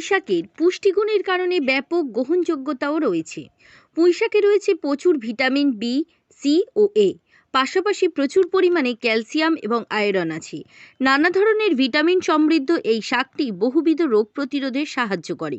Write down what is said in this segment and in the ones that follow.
শাকের পুষ্টিগুণের কারণে ব্যাপক গ্রহণযোগ্যতাও রয়েছে। পুঁইশাকে রয়েছে প্রচুর ভিটামিন বি, সি ও এ। পাশাপাশি প্রচুর পরিমাণে ক্যালসিয়াম এবং আয়রন আছে। নানা ধরনের ভিটামিন সমৃদ্ধ এই শাকটি বহুবিধ রোগ প্রতিরোধে সাহায্য করে।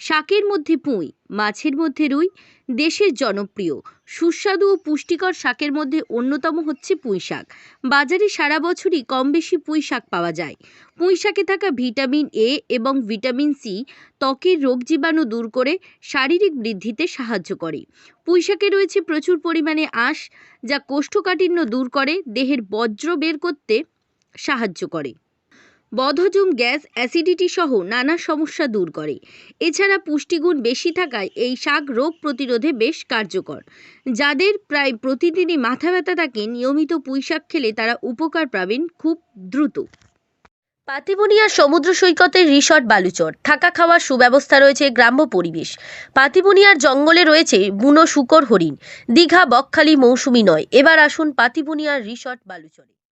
শাকের মধ্যে পুঁই, মাছের মধ্যে রুই, দেশের জনপ্রিয়, সুস্বাদু ও পুষ্টিকর শাকের মধ্যে অন্যতম হচ্ছে পুঁই শাক। বাজারে সারা বছরই কম বেশি পুঁই শাক পাওয়া যায়। পুঁই শাকে থাকা ভিটামিন এ এবং ভিটামিন সি ত্বকের রোগ জীবাণু দূর করে শারীরিক বৃদ্ধিতে সাহায্য করে। পুঁই শাকে রয়েছে প্রচুর পরিমাণে আঁশ, যা কোষ্ঠকাঠিন্য দূর করে, দেহের বজ্র বের করতে সাহায্য করে। বদহজম গ্যাস, অ্যাসিডিটি সহ নানা সমস্যা দূর করে। এছাড়া পুষ্টিগুণ বেশি থাকায় এই শাক রোগ প্রতিরোধে বেশ কার্যকর। যাদের প্রায় প্রতিদিনই মাথা ব্যথা থাকে, নিয়মিত পুঁই শাক খেলে তারা উপকার পাবেন খুব দ্রুত। পাতিবনিয়া সমুদ্র সৈকতের রিসর্ট বালুচর। থাকা খাওয়ার সুব্যবস্থা রয়েছে গ্রাম্য পরিবেশ। পাতিবনিয়ার জঙ্গলে রয়েছে বুনো শুকর হরিণ। দীঘা বকখালি মৌসুমি নয়। এবার আসুন পাতিবনিয়ার রিসর্ট বালুচরে।